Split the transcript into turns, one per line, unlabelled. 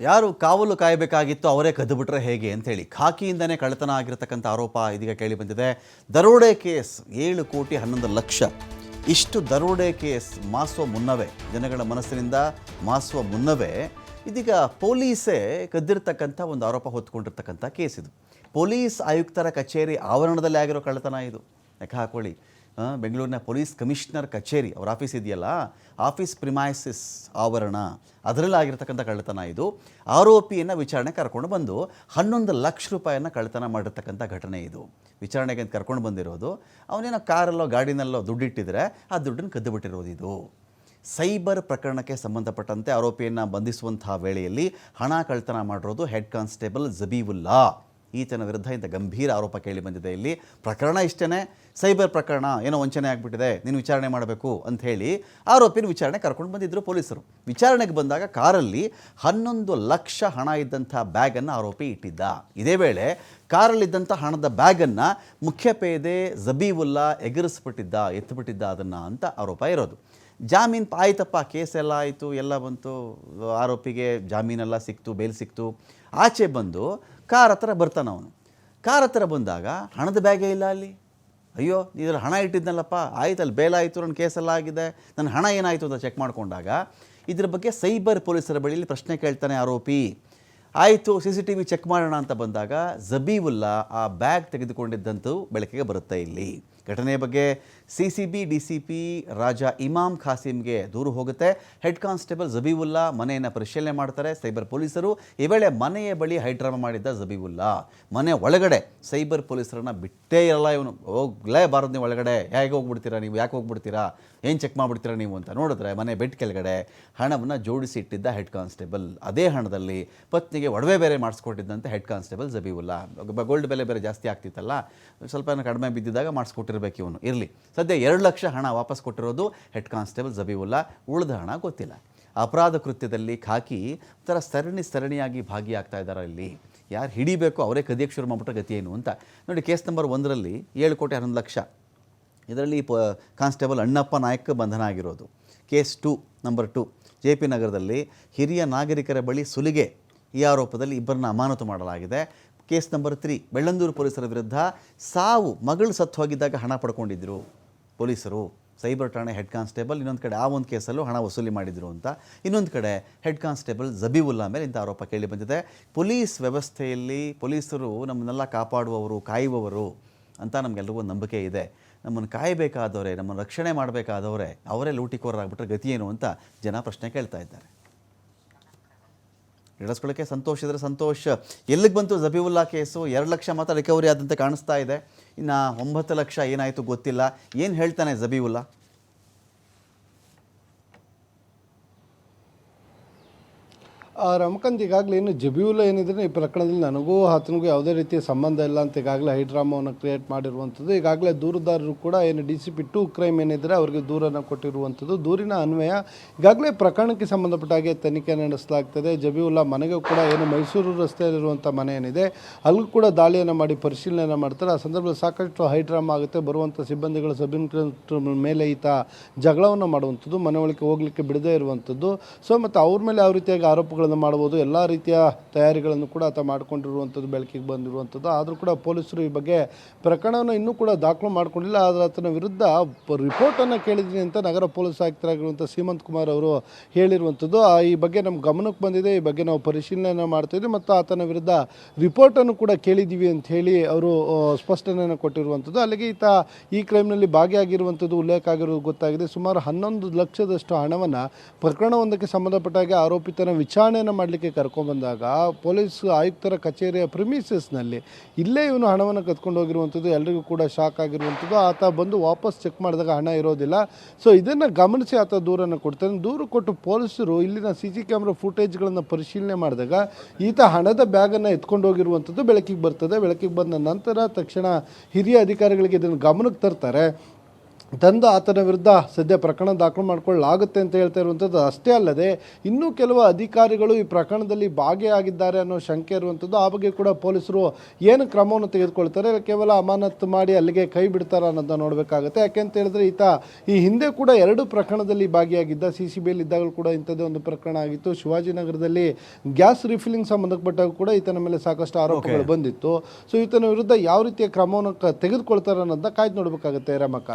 ಯಾರು ಕಾವಲು ಕಾಯಬೇಕಾಗಿತ್ತು ಅವರೇ ಕದ್ದುಬಿಟ್ರೆ ಹೇಗೆ ಅಂತೇಳಿ ಖಾಕಿಯಿಂದನೇ ಕಳ್ಳತನ ಆಗಿರತಕ್ಕಂಥ ಆರೋಪ ಇದೀಗ ಕೇಳಿ ಬಂದಿದೆ. ದರೋಡೆ ಕೇಸ್ ಏಳು ಕೋಟಿ ಹನ್ನೊಂದು ಲಕ್ಷ. ಇಷ್ಟು ದರೋಡೆ ಕೇಸ್ ಮಾಸುವ ಮುನ್ನವೇ, ಜನಗಳ ಮನಸ್ಸಿನಿಂದ ಮಾಸುವ ಮುನ್ನವೇ ಇದೀಗ ಪೊಲೀಸೇ ಕದ್ದಿರ್ತಕ್ಕಂಥ ಒಂದು ಆರೋಪ ಹೊತ್ಕೊಂಡಿರ್ತಕ್ಕಂಥ ಕೇಸ್ ಇದು. ಪೊಲೀಸ್ ಆಯುಕ್ತರ ಕಚೇರಿ ಆವರಣದಲ್ಲಿ ಆಗಿರೋ ಕಳ್ಳತನ ಇದು. ಲೆಕ್ಕ ಹಾಕೊಳ್ಳಿ. ಬೆಂಗಳೂರಿನ ಪೊಲೀಸ್ ಕಮಿಷನರ್ ಕಚೇರಿ, ಅವ್ರ ಆಫೀಸ್ ಇದೆಯಲ್ಲ, ಆಫೀಸ್ ಪ್ರಿಮೈಸಿಸ್ ಆವರಣ ಅದರಲ್ಲಿ ಆಗಿರ್ತಕ್ಕಂಥ ಕಳ್ಳತನ ಇದು. ಆರೋಪಿಯನ್ನು ವಿಚಾರಣೆ ಕರ್ಕೊಂಡು ಬಂದು ಹನ್ನೊಂದು ಲಕ್ಷ ರೂಪಾಯಿಯನ್ನು ಕಳ್ಳತನ ಮಾಡಿರ್ತಕ್ಕಂಥ ಘಟನೆ ಇದು. ವಿಚಾರಣೆಗೆ ಅಂತ ಕರ್ಕೊಂಡು ಬಂದಿರೋದು, ಅವನೇನೋ ಕಾರಲ್ಲೋ, ಗಾಡಿನಲ್ಲೋ ದುಡ್ಡಿಟ್ಟಿದ್ರೆ ಆ ದುಡ್ಡನ್ನು ಕದ್ದುಬಿಟ್ಟಿರೋದು ಇದು. ಸೈಬರ್ ಪ್ರಕರಣಕ್ಕೆ ಸಂಬಂಧಪಟ್ಟಂತೆ ಆರೋಪಿಯನ್ನು ಬಂಧಿಸುವಂತಹ ವೇಳೆಯಲ್ಲಿ ಹಣ ಕಳ್ಳತನ ಮಾಡಿರೋದು ಹೆಡ್ ಕಾನ್ಸ್ಟೇಬಲ್ ಜಬೀವುಲ್ಲಾ. ಈತನ ವಿರುದ್ಧ ಇಂಥ ಗಂಭೀರ ಆರೋಪ ಕೇಳಿ ಬಂದಿದೆ ಇಲ್ಲಿ. ಪ್ರಕರಣ ಇಷ್ಟೇ ಸೈಬರ್ ಪ್ರಕರಣ ಏನೋ ವಂಚನೆ ಆಗಿಬಿಟ್ಟಿದೆ. ನೀನು ವಿಚಾರಣೆ ಮಾಡಬೇಕು ಅಂತ ಹೇಳಿ ಆರೋಪಿನ ವಿಚಾರಣೆ ಕರ್ಕೊಂಡು ಬಂದಿದ್ದರು ಪೊಲೀಸರು. ವಿಚಾರಣೆಗೆ ಬಂದಾಗ ಕಾರಲ್ಲಿ ಹನ್ನೊಂದು ಲಕ್ಷ ಹಣ ಇದ್ದಂಥ ಬ್ಯಾಗನ್ನು ಆರೋಪಿ ಇಟ್ಟಿದ್ದ. ಇದೇ ವೇಳೆ ಕಾರಲ್ಲಿದ್ದಂಥ ಹಣದ ಬ್ಯಾಗನ್ನು ಮುಖ್ಯ ಪೇದೆ ಜಬೀವುಲ್ಲಾ ಎಗರಿಸ್ಬಿಟ್ಟಿದ್ದ ಎತ್ತುಬಿಟ್ಟಿದ್ದ ಅದನ್ನು ಅಂತ ಆರೋಪ ಇರೋದು. ಜಾಮೀನು ಆಯ್ತಪ್ಪ ಕೇಸ್ ಎಲ್ಲ ಆಯಿತು, ಎಲ್ಲ ಬಂತು. ಆರೋಪಿಗೆ ಜಾಮೀನೆಲ್ಲ ಸಿಕ್ತು, ಬೇಲ್ ಸಿಕ್ತು. ಆಚೆ ಬಂದು ಕಾರ್ ಹತ್ರ ಬರ್ತಾನೆ ಅವನು. ಕಾರ್ ಹತ್ರ ಬಂದಾಗ ಹಣದ ಬ್ಯಾಗೇ ಇಲ್ಲ ಅಲ್ಲಿ. ಅಯ್ಯೋ, ಇದರಲ್ಲಿ ಹಣ ಇಟ್ಟಿದ್ನಲ್ಲಪ್ಪ ಆಯ್ತು, ಅಲ್ಲಿ ಬೇಲ್ ಆಯಿತು ನನ್ನ ಕೇಸೆಲ್ಲ ಆಗಿದೆ. ನನ್ನ ಹಣ ಏನಾಯಿತು ಅಂತ ಚೆಕ್ ಮಾಡಿಕೊಂಡಾಗ ಇದ್ರ ಬಗ್ಗೆ ಸೈಬರ್ ಪೊಲೀಸರ ಬಳಿಯಲ್ಲಿ ಪ್ರಶ್ನೆ ಕೇಳ್ತಾನೆ ಆರೋಪಿ. ಆಯಿತು, C C T V check ಮಾಡೋಣ ಅಂತ ಬಂದಾಗ ಜಬೀವುಲ್ಲಾ ಆ ಬ್ಯಾಗ್ ತೆಗೆದುಕೊಂಡಿದ್ದಂತೂ ಬೆಳಕಿಗೆ ಬರುತ್ತೆ ಇಲ್ಲಿ. ಘಟನೆಯ ಬಗ್ಗೆ C C B, D C P Raja Imam ಖಾಸಿಮ್ಗೆ ದೂರು ಹೋಗುತ್ತೆ. ಹೆಡ್ ಕಾನ್ಸ್ಟೇಬಲ್ ಜಬೀವುಲ್ಲಾ ಮನೆಯನ್ನು ಪರಿಶೀಲನೆ ಮಾಡ್ತಾರೆ. ಸೈಬರ್ ಪೊಲೀಸರು ಈ ವೇಳೆ ಮನೆಯ ಬಳಿ ಹೈಡ್ರಾಮಾ ಮಾಡಿದ್ದ ಜಬೀವುಲ್ಲಾ. ಮನೆ ಒಳಗಡೆ ಸೈಬರ್ ಪೊಲೀಸರನ್ನು ಬಿಟ್ಟೇ ಇರಲ್ಲ ಇವನು. ಹೋಗ್ಲೇಬಾರದು ನೀವು ಒಳಗಡೆ. ಹೇಗೆ ಹೋಗ್ಬಿಡ್ತೀರಾ ನೀವು? ಯಾಕೆ ಹೋಗ್ಬಿಡ್ತೀರಾ? ಏನು ಚೆಕ್ ಮಾಡಿಬಿಡ್ತೀರಾ ನೀವು ಅಂತ ನೋಡಿದ್ರೆ ಮನೆ ಬೆಡ್ ಕೆಳಗಡೆ ಹಣವನ್ನು ಜೋಡಿಸಿ ಇಟ್ಟಿದ್ದ ಹೆಡ್ ಕಾನ್ಸ್ಟೇಬಲ್ ಅದೇ ಹಣದಲ್ಲಿ ಪತ್ನಿಗೆ ಒಡವೆ ಬೇರೆ ಮಾಡಿಸ್ಕೊಟ್ಟಿದ್ದಂತೆ ಹೆಡ್ ಕಾನ್ಸ್ಟೇಬಲ್ ಜಬೀವುಲ್ಲಾ. ಗೋಲ್ಡ್ ಬೆಲೆ ಬೇರೆ ಜಾಸ್ತಿ ಆಗ್ತಿತ್ತಲ್ಲ ಸ್ವಲ್ಪ ಕಡಿಮೆ ಬಿದ್ದಿದ್ದಾಗ ಮಾಡಿಸ್ಕೊಟ್ಟಿರ್ಬೇಕು ಇವನು. ಇರಲಿ. ಸದ್ಯ ಎರಡು ಲಕ್ಷ ಹಣ ವಾಪಸ್ ಕೊಟ್ಟಿರೋದು ಹೆಡ್ ಕಾನ್ಸ್ಟೇಬಲ್ ಜಬೀವುಲ್ಲಾ. ಉಳಿದ ಹಣ ಗೊತ್ತಿಲ್ಲ. ಅಪರಾಧ ಕೃತ್ಯದಲ್ಲಿ ಖಾಕಿ, ಒಂಥರ ಸರಣಿ ಸರಣಿಯಾಗಿ ಭಾಗಿಯಾಗ್ತಾ ಇದ್ದಾರೆ ಇಲ್ಲಿ? ಯಾರು ಹಿಡಿಬೇಕು, ಅವರೇ ಕದಿಯಕ್ಕೆ ಶುರು ಮಾಡ್ಬಿಟ್ರೆ ಗತಿ ಏನು ಅಂತ. ನೋಡಿ ಕೇಸ್ ನಂಬರ್ ಒಂದರಲ್ಲಿ ಏಳು ಕೋಟಿ ಹನ್ನೊಂದು ಲಕ್ಷ. ಇದರಲ್ಲಿ ಪ, ಕಾನ್ಸ್ಟೇಬಲ್ ಅಣ್ಣಪ್ಪ ನಾಯಕ್ ಬಂಧನ ಆಗಿರೋದು case two, number two. J P ನಗರದಲ್ಲಿ ಹಿರಿಯ ನಾಗರಿಕರ ಬಳಿ ಸುಲಿಗೆ ಈ ಆರೋಪದಲ್ಲಿ ಇಬ್ಬರನ್ನ ಅಮಾನತು ಮಾಡಲಾಗಿದೆ. ಕೇಸ್ ನಂಬರ್ ತ್ರೀ, ಬೆಳ್ಳಂದೂರು ಪೊಲೀಸರ ವಿರುದ್ಧ ಸಾವು, ಮಗಳು ಸತ್ತು ಹೋಗಿದ್ದಾಗ ಹಣ ಪಡ್ಕೊಂಡಿದ್ದರು ಪೊಲೀಸರು. ಸೈಬರ್ ಠಾಣೆ ಹೆಡ್ ಕಾನ್ಸ್ಟೇಬಲ್, ಇನ್ನೊಂದು ಕಡೆ ಆ ಒಂದು ಕೇಸಲ್ಲೂ ಹಣ ವಸೂಲಿ ಮಾಡಿದರು ಅಂತ. ಇನ್ನೊಂದು ಕಡೆ ಹೆಡ್ ಕಾನ್ಸ್ಟೇಬಲ್ ಜಬೀವುಲ್ಲಾ ಮೇಲೆ ಇಂಥ ಆರೋಪ ಕೇಳಿ ಬಂದಿದೆ. ಪೊಲೀಸ್ ವ್ಯವಸ್ಥೆಯಲ್ಲಿ ಪೊಲೀಸರು ನಮ್ಮನ್ನೆಲ್ಲ ಕಾಪಾಡುವವರು, ಕಾಯುವವರು ಅಂತ ನಮಗೆಲ್ಲರಿಗೂ ನಂಬಿಕೆ ಇದೆ. ನಮ್ಮನ್ನು ಕಾಯಬೇಕಾದವರೇ, ನಮ್ಮನ್ನು ರಕ್ಷಣೆ ಮಾಡಬೇಕಾದವರೇ, ಅವರೇ ಲೂಟಿಕೋರರಾಗ್ಬಿಟ್ರೆ ಗತಿ ಏನು ಅಂತ ಜನ ಪ್ರಶ್ನೆ ಕೇಳ್ತಾ ಇದ್ದಾರೆ. ನಡೆಸ್ಕೊಳ್ಳೋಕ್ಕೆ ಸಂತೋಷ ಇದ್ರೆ ಸಂತೋಷ. ಎಲ್ಲಿಗೆ ಬಂತು ಜಬೀವುಲ್ಲಾ ಕೇಸು? ಎರಡು ಲಕ್ಷ ಮಾತ್ರ ರಿಕವರಿ ಆದಂತೆ ಕಾಣಿಸ್ತಾ ಇದೆ. ಇನ್ನು ಒಂಬತ್ತು ಲಕ್ಷ ಏನಾಯಿತು ಗೊತ್ತಿಲ್ಲ. ಏನು ಹೇಳ್ತಾನೆ ಜಬೀವುಲ್ಲಾ?
ರಮಕಾಂತ್ ಈಗಾಗಲೇ ಏನು ಜಬೀವುಲ್ಲ ಏನಿದ್ರೆ ಈ ಪ್ರಕರಣದಲ್ಲಿ ನನಗೂ ಆತನಿಗೂ ಯಾವುದೇ ರೀತಿಯ ಸಂಬಂಧ ಇಲ್ಲ ಅಂತ ಈಗಾಗಲೇ ಹೈಡ್ರಾಮವನ್ನು ಕ್ರಿಯೇಟ್ ಮಾಡಿರುವಂಥದ್ದು. ಈಗಾಗಲೇ ದೂರದಾರರು ಕೂಡ ಏನು D C P two crime ಏನಿದ್ರೆ ಅವರಿಗೆ ದೂರನ್ನು ಕೊಟ್ಟಿರುವಂಥದ್ದು. ದೂರಿನ ಅನ್ವಯ ಈಗಾಗಲೇ ಪ್ರಕರಣಕ್ಕೆ ಸಂಬಂಧಪಟ್ಟ ಹಾಗೆ ತನಿಖೆ ನಡೆಸಲಾಗ್ತದೆ. ಜಬಿಯುಲಾ ಮನೆಗೂ ಕೂಡ ಏನು ಮೈಸೂರು ರಸ್ತೆಯಲ್ಲಿರುವಂಥ ಮನೆ ಏನಿದೆ ಅಲ್ಲೂ ಕೂಡ ದಾಳಿಯನ್ನು ಮಾಡಿ ಪರಿಶೀಲನೆ ಮಾಡ್ತಾರೆ. ಆ ಸಂದರ್ಭದಲ್ಲಿ ಸಾಕಷ್ಟು ಹೈಡ್ರಾಮ ಆಗುತ್ತೆ. ಬರುವಂಥ ಸಿಬ್ಬಂದಿಗಳು ಸಬ್ ಇನ್ಸ್ಪೆಕ್ಟರ್ ಮೇಲೆ ಈತ ಜಗಳವನ್ನು ಮಾಡುವಂಥದ್ದು, ಮನೆ ಒಳಗೆ ಹೋಗಲಿಕ್ಕೆ ಬಿಡದೇ ಇರುವಂಥದ್ದು. ಸೊ, ಮತ್ತು ಅವ್ರ ಮೇಲೆ ಯಾವ ರೀತಿಯಾಗಿ ಆರೋಪಗಳನ್ನು ಮಾಡ್ಬೋದು ಎಲ್ಲ ರೀತಿಯ ತಯಾರಿಗಳನ್ನು ಕೂಡ ಆತ ಮಾಡಿಕೊಂಡಿರುವಂಥದ್ದು ಬೆಳಕಿಗೆ ಬಂದಿರುವಂಥದ್ದು ಆದರೂ ಕೂಡ ಪೊಲೀಸರು ಈ ಬಗ್ಗೆ ಪ್ರಕರಣವನ್ನು ಇನ್ನೂ ಕೂಡ ದಾಖಲು ಮಾಡ್ಕೊಂಡಿಲ್ಲ. ಆದರೆ ಆತನ ವಿರುದ್ಧ ರಿಪೋರ್ಟನ್ನು ಕೇಳಿದ್ದೀನಿ ಅಂತ ನಗರ ಪೊಲೀಸ್ ಆಯುಕ್ತರಾಗಿರುವಂಥ ಸೀಮಂತ್ ಕುಮಾರ್ ಅವರು ಹೇಳಿರುವಂಥದ್ದು ಈ ಬಗ್ಗೆ ನಮ್ಮ ಗಮನಕ್ಕೆ ಬಂದಿದೆ. ಈ ಬಗ್ಗೆ ನಾವು ಪರಿಶೀಲನೆ ಮಾಡ್ತಾಯಿದ್ವಿ ಮತ್ತು ಆತನ ವಿರುದ್ಧ ರಿಪೋರ್ಟನ್ನು ಕೂಡ ಕೇಳಿದ್ದೀವಿ ಅಂತ ಹೇಳಿ ಅವರು ಸ್ಪಷ್ಟನೆಯನ್ನು ಕೊಟ್ಟಿರುವಂಥದ್ದು ಅಲ್ಲಿಗೆ ಈತ ಈ ಕ್ರೈಮ್ನಲ್ಲಿ ಭಾಗಿಯಾಗಿರುವಂಥದ್ದು ಉಲ್ಲೇಖ ಆಗಿರೋದು ಗೊತ್ತಾಗಿದೆ. ಸುಮಾರು ಹನ್ನೊಂದು ಲಕ್ಷದಷ್ಟು ಹಣವನ್ನು ಪ್ರಕರಣವೊಂದಕ್ಕೆ ಸಂಬಂಧಪಟ್ಟ ಆರೋಪಿತನ ಆರೋಪಿತನ ವಿಚಾರಣೆಯನ್ನು ಮಾಡಲಿಕ್ಕೆ ಕರ್ಕೊಂಡ್ಬಂದಾಗ ಪೊಲೀಸ್ ಆಯುಕ್ತರ ಕಚೇರಿಯ ಪ್ರಿಮಿಸಸ್ನಲ್ಲಿ ಇಲ್ಲೇ ಇವನು ಹಣವನ್ನು ಕತ್ಕೊಂಡು ಹೋಗಿರುವಂಥದ್ದು, ಎಲ್ರಿಗೂ ಕೂಡ ಶಾಕ್ ಆಗಿರುವಂಥದ್ದು. ಆತ ಬಂದು ವಾಪಸ್ ಚೆಕ್ ಮಾಡಿದಾಗ ಹಣ ಇರೋದಿಲ್ಲ. ಸೊ ಇದನ್ನು ಗಮನಿಸಿ ಆತ ದೂರನ್ನು ಕೊಡ್ತಾನೆ. ದೂರು ಕೊಟ್ಟು ಪೊಲೀಸರು ಇಲ್ಲಿನ ಸಿ ಸಿ ಕ್ಯಾಮ್ರಾ ಫುಟೇಜ್ಗಳನ್ನು ಪರಿಶೀಲನೆ ಮಾಡಿದಾಗ ಈತ ಹಣದ ಬ್ಯಾಗನ್ನು ಎತ್ಕೊಂಡು ಹೋಗಿರುವಂಥದ್ದು ಬೆಳಕಿಗೆ ಬರ್ತದೆ. ಬೆಳಕಿಗೆ ಬಂದ ನಂತರ ತಕ್ಷಣ ಹಿರಿಯ ಅಧಿಕಾರಿಗಳಿಗೆ ಇದನ್ನು ಗಮನಕ್ಕೆ ತರ್ತಾರೆ. ತಂದು ಆತನ ವಿರುದ್ಧ ಸದ್ಯ ಪ್ರಕರಣ ದಾಖಲು ಮಾಡಿಕೊಳ್ಳಲಾಗುತ್ತೆ ಅಂತ ಹೇಳ್ತಾ ಇರುವಂಥದ್ದು ಅಷ್ಟೇ ಅಲ್ಲದೆ ಇನ್ನೂ ಕೆಲವು ಅಧಿಕಾರಿಗಳು ಈ ಪ್ರಕರಣದಲ್ಲಿ ಭಾಗಿಯಾಗಿದ್ದಾರೆ ಅನ್ನೋ ಶಂಕೆ ಇರುವಂಥದ್ದು ಆ ಬಗ್ಗೆ ಕೂಡ ಪೊಲೀಸರು ಏನು ಕ್ರಮವನ್ನು ತೆಗೆದುಕೊಳ್ತಾರೆ ಕೇವಲ ಅಮಾನತ್ತು ಮಾಡಿ ಅಲ್ಲಿಗೆ ಕೈ ಬಿಡ್ತಾರ ಅನ್ನೋದನ್ನ ನೋಡಬೇಕಾಗುತ್ತೆ. ಯಾಕೆಂತ ಹೇಳಿದ್ರೆ ಈತ ಈ ಹಿಂದೆ ಕೂಡ ಎರಡು ಪ್ರಕರಣದಲ್ಲಿ ಭಾಗಿಯಾಗಿದ್ದ ಸಿ ಸಿ ಬಿಯಲ್ಲಿ ಇದ್ದಾಗಲೂ ಕೂಡ ಇಂಥದ್ದೇ ಒಂದು ಪ್ರಕರಣ ಆಗಿತ್ತು. ಶಿವಾಜಿನಗರದಲ್ಲಿ ಗ್ಯಾಸ್ ರಿಫಿಲಿಂಗ್ ಸಂಬಂಧಪಟ್ಟಾಗ ಕೂಡ ಈತನ ಮೇಲೆ ಸಾಕಷ್ಟು ಆರೋಪಗಳು ಬಂದಿತ್ತು. ಸೊ ಈತನ ವಿರುದ್ಧ ಯಾವ ರೀತಿಯ ಕ್ರಮವನ್ನು ತೆಗೆದುಕೊಳ್ತಾರೆ ಅನ್ನೋದನ್ನ ಕಾಯ್ದು ನೋಡಬೇಕಾಗುತ್ತೆ ರಮಕ